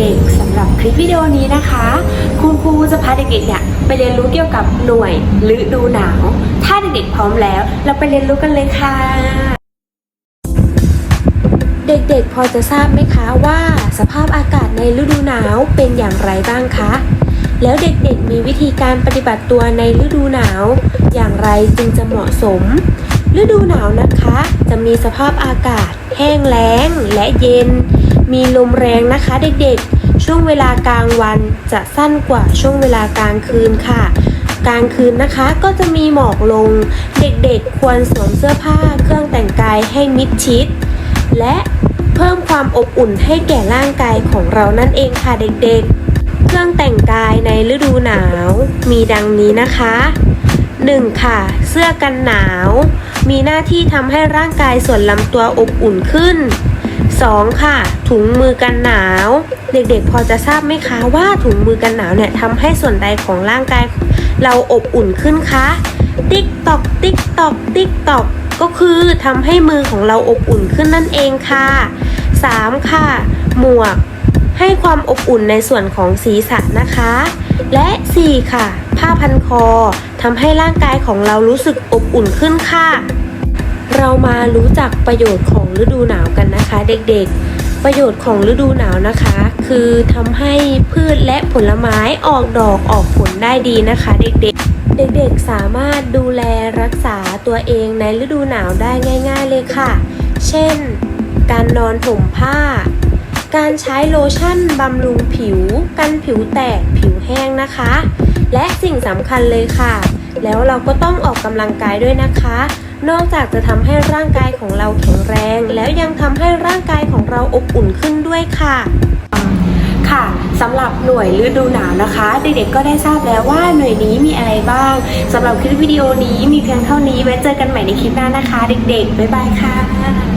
เด็กๆสำหรับคลิปวิดีโอนี้นะคะ คุณครูจะพาเด็กๆเนี่ยไปเรียนรู้เกี่ยวกับหน่วยฤดูหนาว ถ้าเด็กๆพร้อมแล้ว เราไปเรียนรู้กันเลยค่ะ เด็กๆพอจะทราบไหมคะว่าสภาพอากาศในฤดูหนาวเป็นอย่างไรบ้างคะแล้วเด็กๆมีวิธีการปฏิบัติตัวในฤดูหนาว อย่างไรจึงจะเหมาะสม ฤดูหนาวนะคะ จะมีสภาพอากาศ แห้งแล้งและเย็น มีลมแรงนะคะเด็กๆ ช่วงเวลากลางวันจะสั้นกว่าช่วงเวลากลางคืนค่ะ กลางคืนนะคะก็จะมีหมอกลง เด็กๆ ควรสวมเสื้อผ้าเครื่องแต่งกายให้มิดชิด และเพิ่มความอบอุ่นให้แก่ร่างกายของเรานั่นเองค่ะเด็กๆ เครื่องแต่งกายในฤดูหนาว มีดังนี้นะคะ 1. ค่ะ เสื้อกันหนาว มีหน้าที่ทำให้ร่างกายส่วนลำตัวอบอุ่นขึ้น 2. ค่ะ ถุงมือกันหนาว เด็กๆ พอจะทราบไหมคะว่าถุงมือกันหนาวเนี่ยทำให้ส่วนใดของร่างกายเราอบอุ่นขึ้นคะติ๊กตอกติ๊กตอกติ๊กตอกก็คือทำให้มือของเราอบอุ่นขึ้นนั่นเองค่ะ 3. ค่ะ หมวก ให้ความอบอุ่นในส่วนของศีรษะนะคะ และ 4. ค่ะ ผ้าพันคอทำให้ร่างกายของเรารู้สึกอบอุ่นขึ้นค่ะ เรามารู้จักประโยชน์ของฤดูหนาวกันนะคะ เด็กๆ ประโยชน์ของฤดูหนาวนะคะ คือทำให้พืชและผลไม้ออกดอกออกผลได้ดีนะคะ เด็กๆเด็กๆ สามารถดูแลรักษาตัวเองในฤดูหนาวได้ง่าย ๆ เลยค่ะ เช่น การนอนห่มผ้า การใช้โลชั่นบำรุงผิว กันผิวแตกผิวแห้งนะคะ และสิ่งสำคัญเลยค่ะ แล้วเราก็ต้องออกกำลังกายด้วยนะคะ นอกจากจะทำให้ร่างกายของเราแข็งแรง แล้วยังทำให้ร่างกายของเราอบอุ่นขึ้นด้วยค่ะค่ะสำหรับหน่วยฤดูหนาวนะคะ เด็กๆก็ได้ทราบแล้วว่าหน่วยนี้มีอะไรบ้างสำหรับคลิปวิดีโอนี้มีเพียงเท่านี้ไว้เจอกันใหม่ในคลิปหน้านะคะ เด็กๆ บ๊ายบายค่ะ